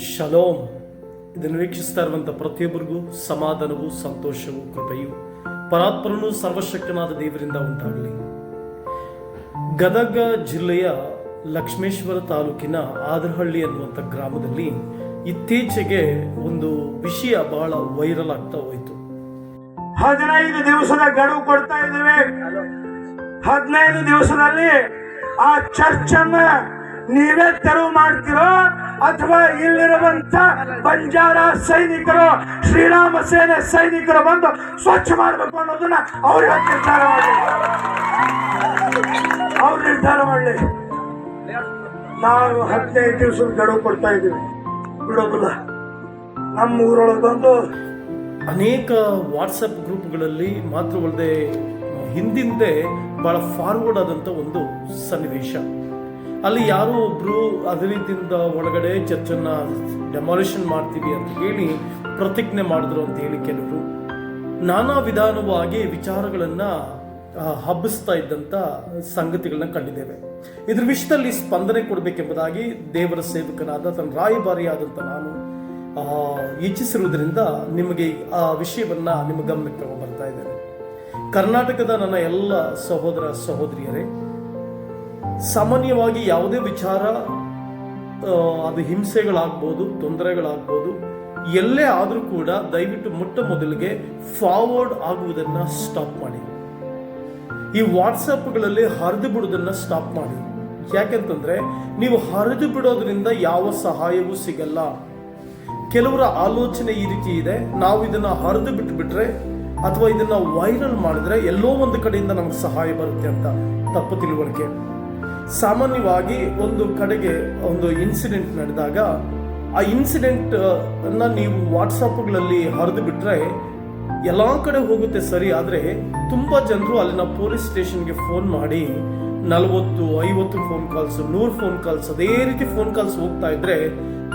Shalom ಇದನ್ನು ವೀಕ್ಷಿಸ್ತಾ ಇರುವಂಥ ಪ್ರತಿಯೊಬ್ಬರಿಗೂ ಸಮಾಧಾನವೂ ಸಂತೋಷವು ಕೃಪೆಯೂ ಪರಾತ್ಪರನು ಸರ್ವಶಕ್ತನಾದ ದೇವರಿಂದ ಉಂಟಾಗಲಿ. ಗದಗ ಜಿಲ್ಲೆಯ ಲಕ್ಷ್ಮೇಶ್ವರ ತಾಲೂಕಿನ ಆದರಹಳ್ಳಿ ಅನ್ನುವಂಥ ಗ್ರಾಮದಲ್ಲಿ ಇತ್ತೀಚೆಗೆ ಒಂದು ವಿಷಯ ಬಹಳ ವೈರಲ್ ಆಗ್ತಾ ಹೋಯಿತು. ಹದಿನೈದು ದಿವಸದ ಗಡುವು ಕೊಡ್ತಾ ಇದ್ದೇವೆ. ಹದಿನೈದು ದಿವಸದಲ್ಲಿ ಆ ಚರ್ಚ್ ಅನ್ನ ನೀವೇ ತೆರವು ಮಾಡ್ತಿರೋ ಅಥವಾ ಇಲ್ಲಿರುವಂತ ಬಂಜಾರ ಸೈನಿಕರು, ಶ್ರೀರಾಮ ಸೇನೆ ಸೈನಿಕರು ಬಂದು ಸ್ವಚ್ಛ ಮಾಡಬೇಕು ಅನ್ನೋದನ್ನ ಅವ್ರು ನಿರ್ಧಾರ ಮಾಡಿ ಅವ್ರು ನಿರ್ಧಾರ ಮಾಡಲಿ. ನಾವು ಹದಿನೈದು ದಿವಸದ ಗಡುವು ಕೊಡ್ತಾ ಇದ್ದೀವಿ. ಬಿಡೋದಿಲ್ಲ ನಮ್ಮ ಊರೊಳಗೆ ಬಂದು ಅನೇಕ ವಾಟ್ಸಪ್ ಗ್ರೂಪ್ಗಳಲ್ಲಿ ಮಾತ್ರವಲ್ಲದೆ ಹಿಂದಿಂದೆ ಬಹಳ ಫಾರ್ವರ್ಡ್ ಆದಂಥ ಒಂದು ಸನ್ನಿವೇಶ. ಅಲ್ಲಿ ಯಾರೋ ಅದೇ ರೀತಿಯಿಂದ ಒಳಗಡೆ ಚರ್ಚನ್ನ ಡೆಮಾಲಿಷನ್ ಮಾಡ್ತೀವಿ ಅಂತ ಹೇಳಿ ಪ್ರತಿಜ್ಞೆ ಮಾಡಿದ್ರು ಅಂತ ಹೇಳಿ ಕೆಲವರು. ನಾನಾ ವಿಧಾನವಾಗಿ ವಿಚಾರಗಳನ್ನ ಹಬ್ಬಿಸ್ತಾ ಇದ್ದಂಥ ಸಂಗತಿಗಳನ್ನ ಕಂಡಿದ್ದೇವೆ. ಇದ್ರ ವಿಷಯದಲ್ಲಿ ಸ್ಪಂದನೆ ಕೊಡಬೇಕೆಂಬುದಾಗಿ ದೇವರ ಸೇವಕನಾದ ತನ್ನ ರಾಯಭಾರಿಯಾದಂಥ ನಾನು ಇಚ್ಛಿಸಿರುವುದರಿಂದ ನಿಮಗೆ ಆ ವಿಷಯವನ್ನ ನಿಮ್ಮ ಗಮನಕ್ಕೆ ತಗೊಂಡು ಬರ್ತಾ ಇದ್ದೇನೆ. ಕರ್ನಾಟಕದ ನನ್ನ ಎಲ್ಲ ಸಹೋದರ ಸಹೋದರಿಯರೇ ಸಾಮಾನ್ಯವಾಗಿ ಯಾವುದೇ ವಿಚಾರ ಅದು ಹಿಂಸೆಗಳಾಗ್ಬೋದು, ತೊಂದರೆಗಳಾಗ್ಬೋದು, ಎಲ್ಲೇ ಆದರೂ ಕೂಡ ದಯವಿಟ್ಟು ಮೊಟ್ಟ ಮೊದಲಿಗೆ ಫಾರ್ವರ್ಡ್ ಆಗುವುದನ್ನ ಸ್ಟಾಪ್ ಮಾಡಿ. ಈ ವಾಟ್ಸಪ್ಗಳಲ್ಲಿ ಹರಿದು ಬಿಡೋದನ್ನ ಸ್ಟಾಪ್ ಮಾಡಿ. ಯಾಕೆಂತಂದ್ರೆ, ನೀವು ಹರಿದು ಬಿಡೋದ್ರಿಂದ ಯಾವ ಸಹಾಯವೂ ಸಿಗಲ್ಲ. ಕೆಲವರ ಆಲೋಚನೆ ಈ ರೀತಿ ಇದೆ, ನಾವು ಇದನ್ನ ಹರಿದು ಬಿಟ್ಬಿಟ್ರೆ ಅಥವಾ ಇದನ್ನ ವೈರಲ್ ಮಾಡಿದ್ರೆ ಎಲ್ಲೋ ಒಂದು ಕಡೆಯಿಂದ ನಮಗೆ ಸಹಾಯ ಬರುತ್ತೆ ಅಂತ ತಪ್ಪು ತಿಳುವಳಿಕೆ. ಸಾಮಾನ್ಯವಾಗಿ ಒಂದು ಕಡೆಗೆ ಒಂದು ಇನ್ಸಿಡೆಂಟ್ ನಡೆದಾಗ, ಆ ಇನ್ಸಿಡೆಂಟ್ ಅನ್ನ ನೀವು ವಾಟ್ಸಪ್ಗಳಲ್ಲಿ ಹರಿದು ಬಿಟ್ರೆ ಎಲ್ಲ ಕಡೆ ಹೋಗುತ್ತೆ ಸರಿ, ಆದರೆ ತುಂಬಾ ಜನರು ಅಲ್ಲಿನ ಪೊಲೀಸ್ ಸ್ಟೇಷನ್ಗೆ ಫೋನ್ ಮಾಡಿ, ನಲವತ್ತು, ಐವತ್ತು ಫೋನ್ ಕಾಲ್ಸ್ ನೂರು ಫೋನ್ ಕಾಲ್ಸ್ ಅದೇ ರೀತಿ ಫೋನ್ ಕಾಲ್ಸ್ ಹೋಗ್ತಾ ಇದ್ರೆ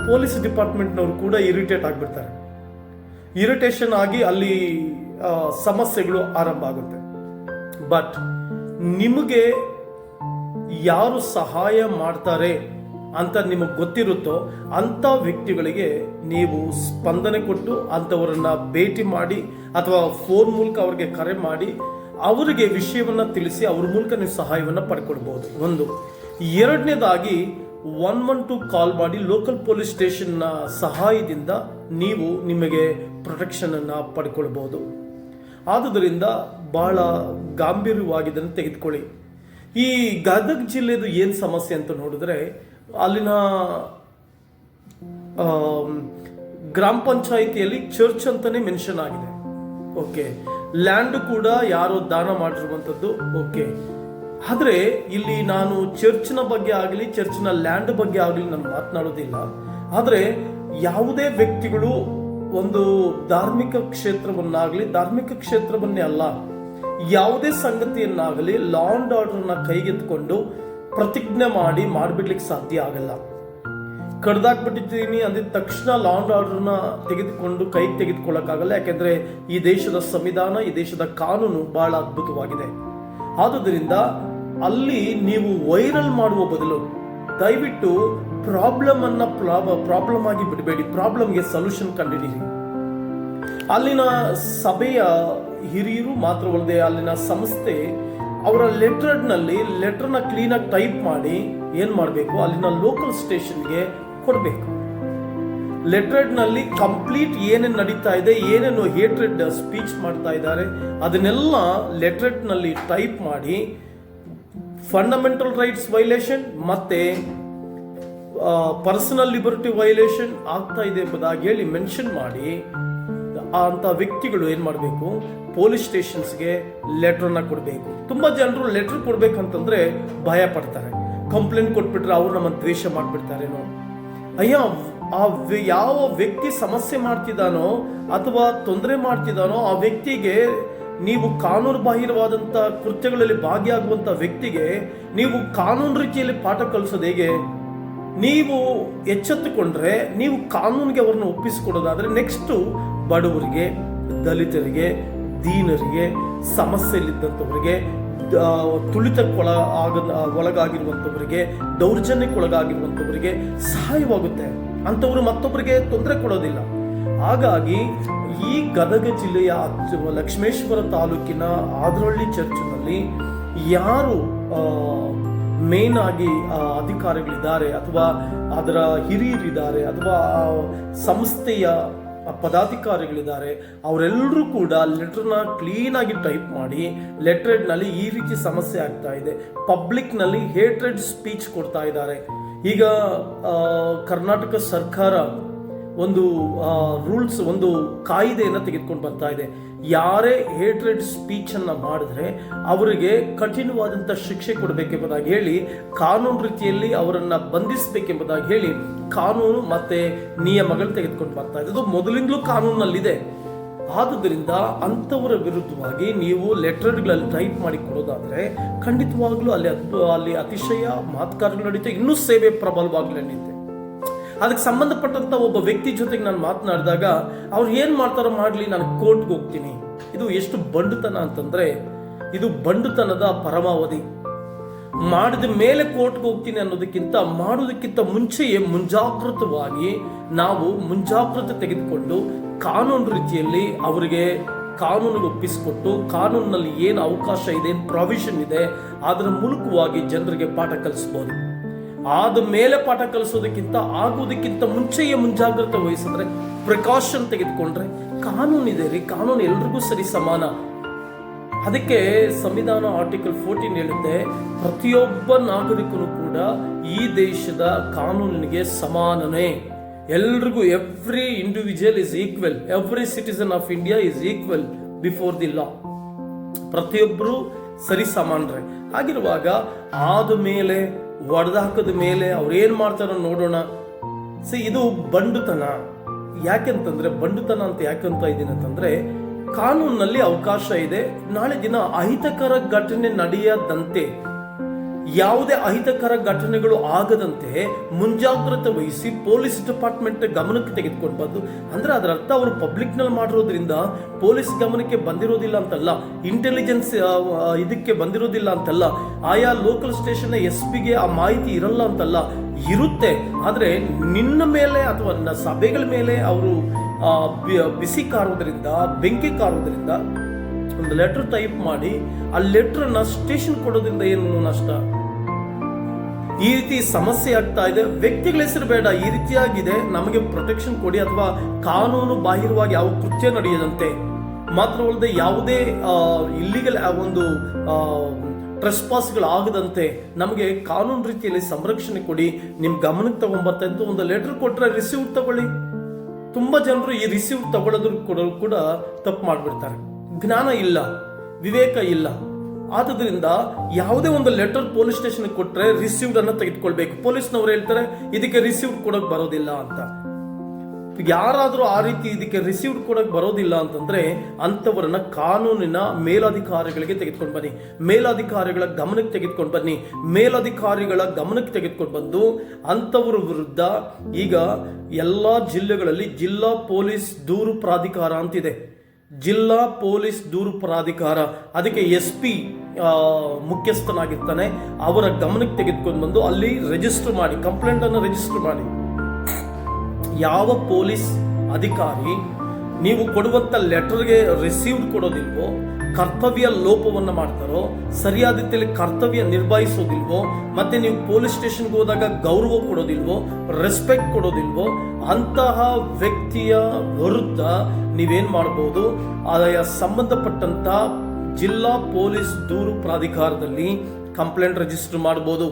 ಪೊಲೀಸ್ ಡಿಪಾರ್ಟ್ಮೆಂಟ್ನವರು ಕೂಡ ಇರಿಟೇಟ್ ಆಗಿಬಿಡ್ತಾರೆ. ಇರಿಟೇಷನ್ ಆಗಿ ಅಲ್ಲಿ ಸಮಸ್ಯೆಗಳು ಆರಂಭ ಆಗುತ್ತೆ. ಬಟ್ ನಿಮಗೆ ಯಾರು ಸಹಾಯ ಮಾಡ್ತಾರೆ ಅಂತ ನಿಮಗೆ ಗೊತ್ತಿರುತ್ತೋ ಅಂಥ ವ್ಯಕ್ತಿಗಳಿಗೆ ನೀವು ಸ್ಪಂದನೆ ಕೊಟ್ಟು ಅಂಥವರನ್ನು ಭೇಟಿ ಮಾಡಿ ಅಥವಾ ಫೋನ್ ಮೂಲಕ ಅವರಿಗೆ ಕರೆ ಮಾಡಿ ಅವರಿಗೆ ವಿಷಯವನ್ನ ತಿಳಿಸಿ ಅವ್ರ ಮೂಲಕ ನೀವು ಸಹಾಯವನ್ನು ಪಡ್ಕೊಡ್ಬೋದು. ಒಂದು. ಎರಡನೇದಾಗಿ ಒನ್ ಒನ್ ಟು ಕಾಲ್ ಮಾಡಿ ಲೋಕಲ್ ಪೊಲೀಸ್ ಸ್ಟೇಷನ್ನ ಸಹಾಯದಿಂದ ನೀವು ನಿಮಗೆ ಪ್ರೊಟೆಕ್ಷನ್ ಪಡ್ಕೊಳ್ಬೋದು. ಆದುದರಿಂದ ಬಹಳ ಗಾಂಭೀರ್ಯವಾಗಿದ್ದನ್ನು ತೆಗೆದುಕೊಳ್ಳಿ. ಈ ಗದಗ ಜಿಲ್ಲೆದು ಏನು ಸಮಸ್ಯೆ ಅಂತ ನೋಡಿದ್ರೆ ಅಲ್ಲಿನ ಗ್ರಾಮ ಪಂಚಾಯಿತಿಯಲ್ಲಿ ಚರ್ಚ್ ಅಂತಾನೆ ಮೆನ್ಷನ್ ಆಗಿದೆ. ಓಕೆ. ಲ್ಯಾಂಡ್ ಕೂಡ ಯಾರೋ ದಾನ ಮಾಡಿರುವಂಥದ್ದು, ಓಕೆ. ಆದರೆ ಇಲ್ಲಿ ನಾನು ಚರ್ಚ್ನ ಬಗ್ಗೆ ಆಗಲಿ, ಚರ್ಚ್ನ ಲ್ಯಾಂಡ್ ಬಗ್ಗೆ ಆಗಲಿ ನಾನು ಮಾತನಾಡೋದಿಲ್ಲ. ಆದರೆ ಯಾವುದೇ ವ್ಯಕ್ತಿಗಳು ಒಂದು ಧಾರ್ಮಿಕ ಕ್ಷೇತ್ರವನ್ನಾಗಲಿ, ಧಾರ್ಮಿಕ ಕ್ಷೇತ್ರವನ್ನೇ ಅಲ್ಲ ಯಾವುದೇ ಸಂಗತಿಯನ್ನಾಗಲಿ ಲಾ ಅಂಡ್ ಆರ್ಡರ್ನ ಕೈಗೆತ್ಕೊಂಡು ಪ್ರತಿಜ್ಞೆ ಮಾಡಿ ಮಾಡಿಬಿಡ್ಲಿಕ್ಕೆ ಸಾಧ್ಯ ಆಗಲ್ಲ. ಕಡ್ದಾಕ್ಬಿಟ್ಟಿದ್ದೀನಿ ಅಂದಿದ ತಕ್ಷಣ ಲಾ ಅಂಡ್ ಆರ್ಡರ್ನ ತೆಗೆದುಕೊಂಡು ಕೈಗೆ ತೆಗೆದುಕೊಳ್ಳೋಕ್ಕಾಗಲ್ಲ, ಯಾಕೆಂದ್ರೆ ಈ ದೇಶದ ಸಂವಿಧಾನ, ಈ ದೇಶದ ಕಾನೂನು ಬಹಳ ಅದ್ಭುತವಾಗಿದೆ. ಆದುದರಿಂದ ಅಲ್ಲಿ ನೀವು ವೈರಲ್ ಮಾಡುವ ಬದಲು ದಯವಿಟ್ಟು ಪ್ರಾಬ್ಲಮ್ ಅನ್ನ ಪ್ರಾಬ್ಲಮ್ ಆಗಿ ಬಿಡಬೇಡಿ ಪ್ರಾಬ್ಲಮ್ಗೆ ಸೊಲ್ಯೂಷನ್ ಕಂಡುಹಿಡಿಯಿರಿ ಅಲ್ಲಿನ ಸಭೆಯ ಹಿರಿಯರು ಮಾತ್ರವಲ್ಲದೆ ಅಲ್ಲಿನ ಸಂಸ್ಥೆ ಅವರ ಲೆಟರ್ನಲ್ಲಿ ಲೆಟರ್ನ ಕ್ಲೀನಾಗಿ ಟೈಪ್ ಮಾಡಿ ಏನು ಮಾಡಬೇಕು? ಅಲ್ಲಿನ ಲೋಕಲ್ ಸ್ಟೇಷನ್ಗೆ ಕೊಡಬೇಕು. ಲೆಟ್ರೆಡ್ನಲ್ಲಿ ಕಂಪ್ಲೀಟ್ ಏನೇನು ನಡೀತಾ ಇದೆ, ಏನೇನು ಹೇಟ್ರೆಡ್ ಸ್ಪೀಚ್ ಮಾಡ್ತಾ ಇದ್ದಾರೆ, ಅದನ್ನೆಲ್ಲ ಲೆಟ್ರೆಡ್ನಲ್ಲಿ ಟೈಪ್ ಮಾಡಿ ಫಂಡಮೆಂಟಲ್ ರೈಟ್ಸ್ ವೈಲೇಷನ್ ಮತ್ತೆ ಪರ್ಸನಲ್ ಲಿಬರ್ಟಿ ವೈಲೇಷನ್ ಆಗ್ತಾ ಇದೆ ಎಂಬುದಾಗಿ ಹೇಳಿ ಮೆನ್ಷನ್ ಮಾಡಿ. ಅಂತ ವ್ಯಕ್ತಿಗಳು ಏನು ಮಾಡಬೇಕು? ಪೊಲೀಸ್ ಸ್ಟೇಷನ್ಸ್ಗೆ ಲೆಟ್ರನ್ನು ಕೊಡಬೇಕು. ತುಂಬಾ ಜನರು ಲೆಟರ್ ಕೊಡಬೇಕಂತಂದರೆ ಭಯ ಪಡ್ತಾರೆ. ಕಂಪ್ಲೇಂಟ್ ಕೊಟ್ಬಿಟ್ರೆ ಅವ್ರು ನಮ್ಮನ್ನು ದ್ವೇಷ ಮಾಡಿಬಿಡ್ತಾರೇನೋ. ಅಯ್ಯ, ಆ ಯಾವ ವ್ಯಕ್ತಿ ಸಮಸ್ಯೆ ಮಾಡ್ತಿದ್ದಾನೋ ಅಥವಾ ತೊಂದರೆ ಮಾಡ್ತಿದ್ದಾನೋ ಆ ವ್ಯಕ್ತಿಗೆ ನೀವು ಕಾನೂನು ಬಾಹಿರವಾದಂಥ ಕೃತ್ಯಗಳಲ್ಲಿ ಭಾಗಿಯಾಗುವಂಥ ವ್ಯಕ್ತಿಗೆ ನೀವು ಕಾನೂನು ರೀತಿಯಲ್ಲಿ ಪಾಠ ಕಲಿಸೋದು ಹೇಗೆ? ನೀವು ಎಚ್ಚೆತ್ತುಕೊಂಡ್ರೆ ನೀವು ಕಾನೂನಿಗೆ ಅವ್ರನ್ನ ಒಪ್ಪಿಸಿಕೊಡೋದಾದ್ರೆ ನೆಕ್ಸ್ಟ್ ಬಡವರಿಗೆ, ದಲಿತರಿಗೆ, ದೀನರಿಗೆ, ಸಮಸ್ಯೆಯಲ್ಲಿದ್ದಂಥವರಿಗೆ ತುಳಿತಕ್ಕೊಳ ಆಗ ಒಳಗಾಗಿರುವಂಥವರಿಗೆ, ದೌರ್ಜನ್ಯಕ್ಕೊಳಗಾಗಿರುವಂಥವರಿಗೆ ಸಹಾಯವಾಗುತ್ತೆ. ಅಂಥವರು ಮತ್ತೊಬ್ಬರಿಗೆ ತೊಂದರೆ ಕೊಡೋದಿಲ್ಲ. ಹಾಗಾಗಿ ಈ ಗದಗ ಜಿಲ್ಲೆಯ ಲಕ್ಷ್ಮೇಶ್ವರ ತಾಲೂಕಿನ ಆದ್ರಳ್ಳಿ ಚರ್ಚ್ನಲ್ಲಿ ಯಾರು ಮೇನ್ ಆಗಿ ಅಧಿಕಾರಿಗಳಿದ್ದಾರೆ ಅಥವಾ ಅದರ ಹಿರಿಯರಿದ್ದಾರೆ ಅಥವಾ ಸಂಸ್ಥೆಯ ಪದಾಧಿಕಾರಿಗಳಿದ್ದಾರೆ. ಅವರೆಲ್ಲರೂ ಕೂಡ ಲೆಟರ್ನ ಕ್ಲೀನ್ ಆಗಿ ಟೈಪ್ ಮಾಡಿ ಲೆಟ್ರೆಡ್ನಲ್ಲಿ ಈ ರೀತಿ ಸಮಸ್ಯೆ ಆಗ್ತಾ ಇದೆ. ಪಬ್ಲಿಕ್ನಲ್ಲಿ ಹೇಟ್ರೆಡ್ ಸ್ಪೀಚ್ ಕೊಡ್ತಾ ಇದ್ದಾರೆ. ಈಗ ಕರ್ನಾಟಕ ಸರ್ಕಾರ ಒಂದು ರೂಲ್ಸ್, ಒಂದು ಕಾಯಿದೆಯನ್ನು ತೆಗೆದುಕೊಂಡು ಬರ್ತಾ ಇದೆ. ಯಾರೇ ಹೇಟ್ರೆಡ್ ಸ್ಪೀಚ್ ಅನ್ನ ಮಾಡಿದ್ರೆ ಅವರಿಗೆ ಕಠಿಣವಾದಂಥ ಶಿಕ್ಷೆ ಕೊಡಬೇಕೆಂಬುದಾಗಿ ಹೇಳಿ, ಕಾನೂನು ರೀತಿಯಲ್ಲಿ ಅವರನ್ನು ಬಂಧಿಸಬೇಕೆಂಬುದಾಗಿ ಹೇಳಿ ಕಾನೂನು ಮತ್ತೆ ನಿಯಮಗಳು ತೆಗೆದುಕೊಂಡು ಬರ್ತಾ ಇದೆ ಅದು ಮೊದಲಿಂದಲೂ ಕಾನೂನಲ್ಲಿದೆ. ಆದುದರಿಂದ ಅಂಥವರ ವಿರುದ್ಧವಾಗಿ ನೀವು ಲೆಟರ್ಗಳಲ್ಲಿ ಟೈಪ್ ಮಾಡಿ ಕೊಡೋದಾದ್ರೆ ಖಂಡಿತವಾಗ್ಲೂ ಅಲ್ಲಿ ಅಲ್ಲಿ ಅತಿಶಯ, ಮಾತುಕಾರಗಳು ನಡೀತೆ ಇನ್ನೂ ಸೇವೆ ಪ್ರಬಲವಾಗ್ಲೂ ನಡೀತೆ ಅದಕ್ಕೆ ಸಂಬಂಧಪಟ್ಟಂತ ಒಬ್ಬ ವ್ಯಕ್ತಿ ಜೊತೆಗೆ ನಾನು ಮಾತನಾಡಿದಾಗ, ಅವ್ರು ಏನ್ ಮಾಡ್ತಾರೋ ಮಾಡ್ಲಿ, ನಾನು ಕೋರ್ಟ್ಗೆ ಹೋಗ್ತೀನಿ. ಇದು ಎಷ್ಟು ಬಂಡುತನ ಅಂತಂದ್ರೆ, ಇದು ಬಂಡುತನದ ಪರಮಾವಧಿ. ಮಾಡಿದ ಮೇಲೆ ಕೋರ್ಟ್ಗೆ ಹೋಗ್ತೀನಿ ಅನ್ನೋದಕ್ಕಿಂತ ಮಾಡೋದಕ್ಕಿಂತ ಮುಂಚೆಯೇ ಮುಂಜಾಗೃತವಾಗಿ ನಾವು ಮುಂಜಾಗ್ರತೆ ತೆಗೆದುಕೊಂಡು ಕಾನೂನು ರೀತಿಯಲ್ಲಿ ಅವರಿಗೆ ಕಾನೂನಿಗೆ ಒಪ್ಪಿಸಿಕೊಟ್ಟು, ಕಾನೂನಿನಲ್ಲಿ ಏನು ಅವಕಾಶ ಇದೆ, ಏನು ಪ್ರಾವಿಷನ್ ಇದೆ, ಅದರ ಮೂಲಕವಾಗಿ ಜನರಿಗೆ ಪಾಠ ಕಲಿಸ್ಬೋದು. ಆದ ಮೇಲೆ ಪಾಠ ಕಲಿಸೋದಕ್ಕಿಂತ ಆಗೋದಕ್ಕಿಂತ ಮುಂಚೆಯೇ ಮುಂಜಾಗ್ರತೆ ವಹಿಸಿದ್ರೆ ಪ್ರಿಕಾಷನ್ ತೆಗೆದುಕೊಂಡ್ರೆ ಕಾನೂನಿದೆ ರೀ, ಕಾನೂನು ಎಲ್ರಿಗೂ ಸರಿ ಸಮಾನ. ಅದಕ್ಕೆ ಸಂವಿಧಾನ ಆರ್ಟಿಕಲ್ ಫೋರ್ಟೀನ್ ಹೇಳುತ್ತೆ, ಪ್ರತಿಯೊಬ್ಬ ನಾಗರಿಕನು ಕೂಡ ಈ ದೇಶದ ಕಾನೂನಿಗೆ ಸಮಾನನೇ. ಎಲ್ರಿಗೂ every individual is equal every citizen of India is equal before the law ಪ್ರತಿಯೊಬ್ಬರು ಸರಿ ಸಮಾನರೇ. ಆಗಿರುವಾಗ ಆದ ಮೇಲೆ ಒಡೆದಾಕದ ಮೇಲೆ ಅವ್ರು ಏನ್ ಮಾಡ್ತಾರೋ ನೋಡೋಣ. ಸಿ, ಇದು ಬಂಡುತನ. ಯಾಕೆಂತಂದ್ರೆ, ಬಂಡುತನ ಅಂತ ಯಾಕಂತ ಇದೀನಿ ಅಂತಂದ್ರೆ, ಕಾನೂನಿನಲ್ಲಿ ಅವಕಾಶ ಇದೆ. ನಾಳೆ ದಿನ ಅಹಿತಕರ ಘಟನೆ ನಡೆಯದಂತೆ. ಯಾವುದೇ ಅಹಿತಕರ ಘಟನೆಗಳು ಆಗದಂತೆ ಮುಂಜಾಗ್ರತೆ ವಹಿಸಿ ಪೊಲೀಸ್ ಡಿಪಾರ್ಟ್ಮೆಂಟ್ ಗಮನಕ್ಕೆ ತೆಗೆದುಕೊಂಡು ಬಂದು, ಅಂದ್ರೆ ಅದರ ಅರ್ಥ ಅವರು ಪಬ್ಲಿಕ್ನಲ್ಲಿ ಮಾಡಿರೋದ್ರಿಂದ ಪೊಲೀಸ್ ಗಮನಕ್ಕೆ ಬಂದಿರೋದಿಲ್ಲ ಅಂತಲ್ಲ ಇಂಟೆಲಿಜೆನ್ಸ್ ಇದಕ್ಕೆ ಬಂದಿರೋದಿಲ್ಲ ಅಂತಲ್ಲ, ಆಯಾ ಲೋಕಲ್ ಸ್ಟೇಷನ್ ಎಸ್ ಪಿಗೆ ಆ ಮಾಹಿತಿ ಇರಲ್ಲ ಅಂತಲ್ಲ, ಇರುತ್ತೆ. ಆದರೆ ನಿನ್ನ ಮೇಲೆ ಅಥವಾ ಸಭೆಗಳ ಮೇಲೆ ಅವರು ಬಿಸಿ ಕಾರೋದ್ರಿಂದ, ಬೆಂಕಿ ಕಾರೋದ್ರಿಂದ ಒಂದು ಲೆಟರ್ ಟೈಪ್ ಮಾಡಿ, ಆ ಲೆಟ್ರನ್ನ ಸ್ಟೇಷನ್ ಕೊಡೋದ್ರಿಂದ ಏನು ನಷ್ಟ? ಈ ರೀತಿ ಸಮಸ್ಯೆ ಆಗ್ತಾ ಇದೆ. ವ್ಯಕ್ತಿಗಳ ಹೆಸರು ಬೇಡ, ಈ ರೀತಿಯಾಗಿದೆ. ನಮಗೆ ಪ್ರೊಟೆಕ್ಷನ್ ಕೊಡಿ ಅಥವಾ ಕಾನೂನು ಬಾಹಿರವಾಗಿ ಯಾವ ಕೃತ್ಯ ನಡೆಯದಂತೆ. ಮಾತ್ರವಲ್ಲದೆ ಯಾವುದೇ ಇಲ್ಲಿಗಲ್ ಒಂದು ಆಗದಂತೆ ನಮಗೆ ಕಾನೂನು ರೀತಿಯಲ್ಲಿ ಸಂರಕ್ಷಣೆ ಕೊಡಿ. ನಿಮ್ ಗಮನಕ್ಕೆ ತಗೊಂಬರ್ತಾ ಅಂತ ಒಂದು ಲೆಟರ್ ಕೊಟ್ರೆ ರಿಸೀವ್ ತಗೊಳ್ಳಿ. ತುಂಬಾ ಜನರು ಈ ರಿಸೀವ್ ತಗೊಳ್ಳೋದ್ರ ಕೂಡ ತಪ್ಪು ಮಾಡ್ಬಿಡ್ತಾರೆ. ಜ್ಞಾನ ಇಲ್ಲ, ವಿವೇಕ ಇಲ್ಲ. ಆದುದರಿಂದ ಯಾವುದೇ ಒಂದು ಲೆಟರ್ ಪೊಲೀಸ್ ಸ್ಟೇಷನ್ ಕೊಟ್ರೆ ರಿಸೀವ್ಡ್ ಅನ್ನ ತೆಗೆದುಕೊಳ್ಬೇಕು. ಪೊಲೀಸ್ನವ್ರು ಹೇಳ್ತಾರೆ, ಇದಕ್ಕೆ ರಿಸೀವ್ಡ್ ಕೊಡೋಕೆ ಬರೋದಿಲ್ಲ ಅಂತ. ಯಾರಾದರೂ ಆ ರೀತಿ ಇದಕ್ಕೆ ರಿಸೀವ್ಡ್ ಕೊಡೋಕೆ ಬರೋದಿಲ್ಲ ಅಂತಂದ್ರೆ ಅಂಥವರನ್ನ ಕಾನೂನಿನ ಮೇಲಾಧಿಕಾರಿಗಳಿಗೆ ತೆಗೆದುಕೊಂಡು ಬನ್ನಿ. ಮೇಲಾಧಿಕಾರಿಗಳ ಗಮನಕ್ಕೆ ತೆಗೆದುಕೊಂಡು ಬನ್ನಿ. ಮೇಲಾಧಿಕಾರಿಗಳ ಗಮನಕ್ಕೆ ತೆಗೆದುಕೊಂಡು ಬಂದು ಅಂಥವ್ರ ವಿರುದ್ಧ ಈಗ ಎಲ್ಲ ಜಿಲ್ಲೆಗಳಲ್ಲಿ ಜಿಲ್ಲಾ ಪೊಲೀಸ್ ದೂರು ಪ್ರಾಧಿಕಾರ ಅಂತಿದೆ. ಜಿಲ್ಲಾ ಪೊಲೀಸ್ ದೂರು ಪ್ರಾಧಿಕಾರ ಅದಕ್ಕೆ ಎಸ್ ಪಿ ಮುಖ್ಯಸ್ಥನಾಗಿರ್ತಾನೆ. ಅವರ ಗಮನಕ್ಕೆ ತೆಗೆದುಕೊಂಡು ಬಂದು ಅಲ್ಲಿ ರಿಜಿಸ್ಟರ್ ಮಾಡಿ ಕಂಪ್ಲೇಂಟ್ ಅನ್ನು ರಿಜಿಸ್ಟರ್ ಮಾಡಿ. ಯಾವ ಪೊಲೀಸ್ ಅಧಿಕಾರಿ ನೀವು ಕೊಡುವಂಥ ಲೆಟರ್ಗೆ ರಿಸೀವ್ಡ್ ಕೊಡೋದಿಲ್ವೋ, ಕರ್ತವ್ಯ ಲೋಪವನ್ನು ಮಾಡ್ತಾರೋ ಸರಿಯಾದ ರೀತಿಯಲ್ಲಿ ಕರ್ತವ್ಯ ನಿರ್ವಹಿಸೋದಿಲ್ವೋ ಮತ್ತೆ ನೀವು ಪೊಲೀಸ್ ಸ್ಟೇಷನ್ಗೆ ಹೋದಾಗ ಗೌರವ ಕೊಡೋದಿಲ್ವೋ ರೆಸ್ಪೆಕ್ಟ್ ಕೊಡೋದಿಲ್ವೋ, ಅಂತಹ ವ್ಯಕ್ತಿಯ ವಿರುದ್ಧ ನೀವೇನು ಮಾಡಬಹುದು ಆದಾಯ ಸಂಬಂಧಪಟ್ಟಂತ ಜಿಲ್ಲಾ ಪೊಲೀಸ್ ದೂರು ಪ್ರಾಧಿಕಾರದಲ್ಲಿ ಕಂಪ್ಲೇಂಟ್ ರಿಜಿಸ್ಟರ್ ಮಾಡಬಹುದು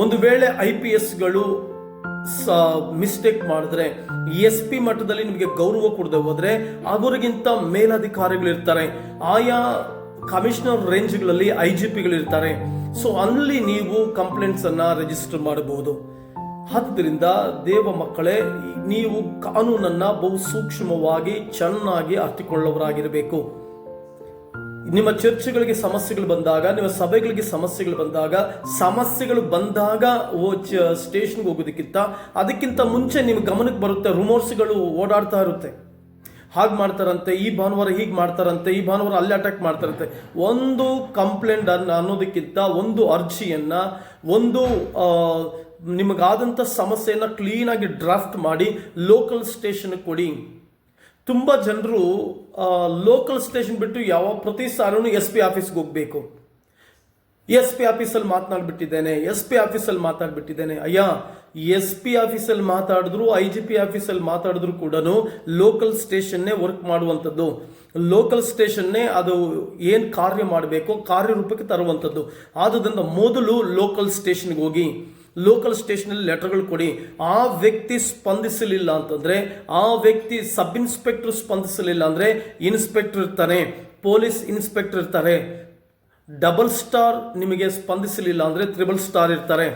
ಒಂದು ವೇಳೆ ಐ ಪಿ ಎಸ್ಗಳು ಮಿಸ್ಟೇಕ್ ಮಾಡಿದ್ರೆ ಎಸ್ ಪಿ ಮಟ್ಟದಲ್ಲಿ ನಿಮಗೆ ಗೌರವ ಕೊಡದೆ ಹೋದ್ರೆ ಅವರಿಗಿಂತ ಮೇಲಾಧಿಕಾರಿಗಳು ಇರ್ತಾರೆ ಆಯಾ ಕಮಿಷನರ್ ರೇಂಜ್ಗಳಲ್ಲಿ ಐ ಜಿ ಪಿಗಳಿರ್ತಾರೆ ಸೊ ಅಲ್ಲಿ ನೀವು ಕಂಪ್ಲೇಂಟ್ಸ್ ಅನ್ನ ರಿಜಿಸ್ಟರ್ ಮಾಡಬಹುದು. ಆದ್ದರಿಂದ ದೇವ ಮಕ್ಕಳೇ, ನೀವು ಕಾನೂನನ್ನ ಬಹು ಸೂಕ್ಷ್ಮವಾಗಿ ಚೆನ್ನಾಗಿ ಅರ್ಥಕೊಳ್ಳುವರಾಗಿರಬೇಕು ನಿಮ್ಮ ಚರ್ಚ್ಗಳಿಗೆ ಸಮಸ್ಯೆಗಳು ಬಂದಾಗ, ನಿಮ್ಮ ಸಭೆಗಳಿಗೆ ಸಮಸ್ಯೆಗಳು ಬಂದಾಗ ಸಮಸ್ಯೆಗಳು ಬಂದಾಗ ಓ ಸ್ಟೇಷನ್ಗೆ ಹೋಗೋದಕ್ಕಿಂತ ಅದಕ್ಕಿಂತ ಮುಂಚೆ ನಿಮ್ಮ ಗಮನಕ್ಕೆ ಬರುತ್ತೆ ರುಮೋರ್ಸ್ಗಳು ಓಡಾಡ್ತಾ ಇರುತ್ತೆ. ಹಾಗೆ ಮಾಡ್ತಾರಂತೆ, ಈ ಭಾನುವಾರ ಹೀಗೆ ಮಾಡ್ತಾರಂತೆ, ಈ ಭಾನುವಾರ ಅಲ್ಲಿ ಅಟ್ಯಾಕ್ ಮಾಡ್ತಾರಂತೆ. ಒಂದು ಕಂಪ್ಲೇಂಟ್ ಅನ್ನ ಅನ್ನೋದಕ್ಕಿಂತ ಒಂದು ಅರ್ಜಿಯನ್ನ, ಒಂದು ನಿಮಗಾದಂಥ ಸಮಸ್ಯೆಯನ್ನು ಕ್ಲೀನಾಗಿ ಡ್ರಾಫ್ಟ್ ಮಾಡಿ ಲೋಕಲ್ ಸ್ಟೇಷನ್ ಕೊಡಿ. ತುಂಬ ಜನರು ಲೋಕಲ್ ಸ್ಟೇಷನ್ ಬಿಟ್ಟು ಯಾವ ಪ್ರತಿ ಸಾರಿನೂ ಎಸ್ ಪಿ ಆಫೀಸ್ಗೆ ಹೋಗಬೇಕು. ಎಸ್ ಪಿ ಆಫೀಸಲ್ಲಿ ಮಾತನಾಡ್ಬಿಟ್ಟಿದ್ದೇನೆ ಎಸ್ ಪಿ ಆಫೀಸಲ್ಲಿ ಮಾತಾಡ್ಬಿಟ್ಟಿದ್ದೇನೆ ಅಯ್ಯ ಎಸ್ ಪಿ ಆಫೀಸಲ್ಲಿ ಮಾತಾಡಿದ್ರು ಐ ಜಿ ಪಿ ಆಫೀಸಲ್ಲಿ ಮಾತಾಡಿದ್ರು ಕೂಡ ಲೋಕಲ್ ಸ್ಟೇಷನ್ನೇ ವರ್ಕ್ ಮಾಡುವಂಥದ್ದು. ಲೋಕಲ್ ಸ್ಟೇಷನ್ನೇ ಅದು ಏನು ಕಾರ್ಯ ಮಾಡಬೇಕು ಕಾರ್ಯರೂಪಕ್ಕೆ ತರುವಂಥದ್ದು. ಆದ್ದರಿಂದ ಮೊದಲು ಲೋಕಲ್ ಸ್ಟೇಷನ್ಗೆ ಹೋಗಿ. ಲೋಕಲ್ ಸ್ಟೇಷನಲ್ಲಿ ಲೆಟರ್ಗಳು ಕೊಡಿ. ಆ ವ್ಯಕ್ತಿ ಸ್ಪಂದಿಸಲಿಲ್ಲ ಅಂತಂದರೆ, ಆ ವ್ಯಕ್ತಿ ಸಬ್ ಇನ್ಸ್ಪೆಕ್ಟರ್ ಸ್ಪಂದಿಸಲಿಲ್ಲ ಅಂದರೆ ಇನ್ಸ್ಪೆಕ್ಟರ್ ಇರ್ತಾನೆ ಪೊಲೀಸ್ ಇನ್ಸ್ಪೆಕ್ಟರ್ ಇರ್ತಾರೆ. ಡಬಲ್ ಸ್ಟಾರ್ ನಿಮಗೆ ಸ್ಪಂದಿಸಲಿಲ್ಲ ಅಂದರೆ ತ್ರಿಬಲ್ ಸ್ಟಾರ್ ಇರ್ತಾರೆ.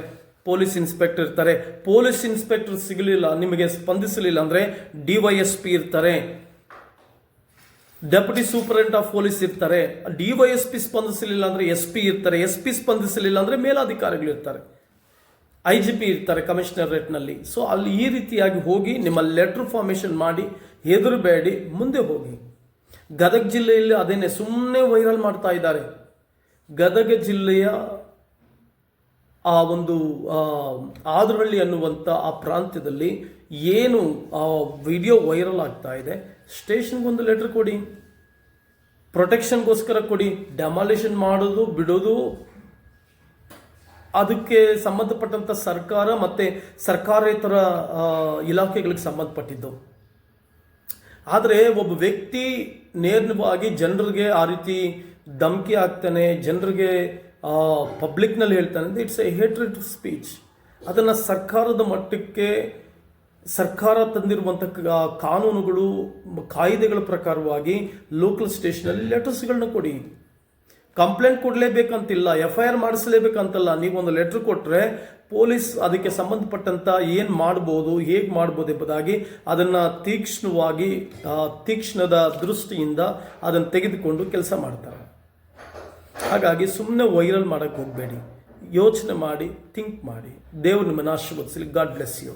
ಪೊಲೀಸ್ ಇನ್ಸ್ಪೆಕ್ಟರ್ ಇರ್ತಾರೆ. ಪೊಲೀಸ್ ಇನ್ಸ್ಪೆಕ್ಟರ್ ಸಿಗಲಿಲ್ಲ, ನಿಮಗೆ ಸ್ಪಂದಿಸಲಿಲ್ಲ ಅಂದರೆ ಡಿ ವೈ ಎಸ್ ಪಿ ಇರ್ತಾರೆ. ಡೆಪ್ಯೂಟಿ ಸೂಪರಿಂಟ್ ಆಫ್ ಪೊಲೀಸ್ ಇರ್ತಾರೆ. ಡಿ ವೈ ಎಸ್ ಪಿ ಸ್ಪಂದಿಸಲಿಲ್ಲ ಅಂದರೆ ಎಸ್ ಪಿ ಇರ್ತಾರೆ. ಎಸ್ ಪಿ ಸ್ಪಂದಿಸಲಿಲ್ಲ ಅಂದರೆ ಮೇಲಾಧಿಕಾರಿಗಳು ಇರ್ತಾರೆ. ಐ ಜಿ ಪಿ ಇರ್ತಾರೆ ಕಮಿಷನರೇಟ್ನಲ್ಲಿ. ಸೊ ಅಲ್ಲಿ ಈ ರೀತಿಯಾಗಿ ಹೋಗಿ ನಿಮ್ಮ ಲೆಟ್ರ್ ಫಾರ್ಮೇಷನ್ ಮಾಡಿ ಹೆದರಬೇಡಿ ಮುಂದೆ ಹೋಗಿ. ಗದಗ ಜಿಲ್ಲೆಯಲ್ಲಿ ಅದೇನೆ ಸುಮ್ಮನೆ ವೈರಲ್ ಮಾಡ್ತಾ ಇದ್ದಾರೆ. ಗದಗ ಜಿಲ್ಲೆಯ ಆ ಒಂದು ಆದ್ರವಳ್ಳಿ ಅನ್ನುವಂಥ ಆ ಪ್ರಾಂತ್ಯದಲ್ಲಿ ಏನು, ಆ ವಿಡಿಯೋ ವೈರಲ್ ಆಗ್ತಾ ಇದೆ ಸ್ಟೇಷನ್ಗೆ ಒಂದು ಲೆಟರ್ ಕೊಡಿ. ಪ್ರೊಟೆಕ್ಷನ್ಗೋಸ್ಕರ ಕೊಡಿ. ಡೆಮಾಲಿಷನ್ ಮಾಡೋದು, ಬಿಡೋದು ಅದಕ್ಕೆ ಸಂಬಂಧಪಟ್ಟಂಥ ಸರ್ಕಾರ ಮತ್ತು ಸರ್ಕಾರೇತರ ಇಲಾಖೆಗಳಿಗೆ ಸಂಬಂಧಪಟ್ಟಿದ್ದು. ಆದರೆ ಒಬ್ಬ ವ್ಯಕ್ತಿ ನೇರವಾಗಿ ಜನರಿಗೆ ಆ ರೀತಿ ಧಮಕಿ ಹಾಕ್ತಾನೆ, ಜನರಿಗೆ ಪಬ್ಲಿಕ್ನಲ್ಲಿ ಹೇಳ್ತಾನೆ ಅಂದರೆ ಇಟ್ಸ್ ಎ ಹೇಟ್ರೆಡ್ ಸ್ಪೀಚ್ ಅದನ್ನು ಸರ್ಕಾರದ ಮಟ್ಟಕ್ಕೆ, ಸರ್ಕಾರ ತಂದಿರುವಂಥ ಕಾನೂನುಗಳು, ಕಾಯ್ದೆಗಳ ಪ್ರಕಾರವಾಗಿ ಲೋಕಲ್ ಸ್ಟೇಷನಲ್ಲಿ ಲೆಟರ್ಸ್ಗಳನ್ನ ಕೊಡಿ. ಕಂಪ್ಲೇಂಟ್ ಕೊಡಲೇಬೇಕಂತಿಲ್ಲ ಎಫ್ ಐ ಆರ್ ಮಾಡಿಸಲೇಬೇಕಂತಲ್ಲ, ನೀವೊಂದು ಲೆಟ್ರ್ ಕೊಟ್ಟರೆ ಪೊಲೀಸ್ ಅದಕ್ಕೆ ಸಂಬಂಧಪಟ್ಟಂತ ಏನು ಮಾಡ್ಬೋದು, ಹೇಗೆ ಮಾಡ್ಬೋದು ಎಂಬುದಾಗಿ ಅದನ್ನು ತೀಕ್ಷ್ಣವಾಗಿ ತೀಕ್ಷ್ಣದ ದೃಷ್ಟಿಯಿಂದ ಅದನ್ನು ತೆಗೆದುಕೊಂಡು ಕೆಲಸ ಮಾಡ್ತಾರೆ. ಹಾಗಾಗಿ ಸುಮ್ಮನೆ ವೈರಲ್ ಮಾಡೋಕ್ಕೆ ಹೋಗಬೇಡಿ. ಯೋಚನೆ ಮಾಡಿ ಥಿಂಕ್ ಮಾಡಿ. ದೇವ್ರ ನಿಮ್ಮನ್ನು ಆಶೀರ್ವದಿಸಲಿ. God bless you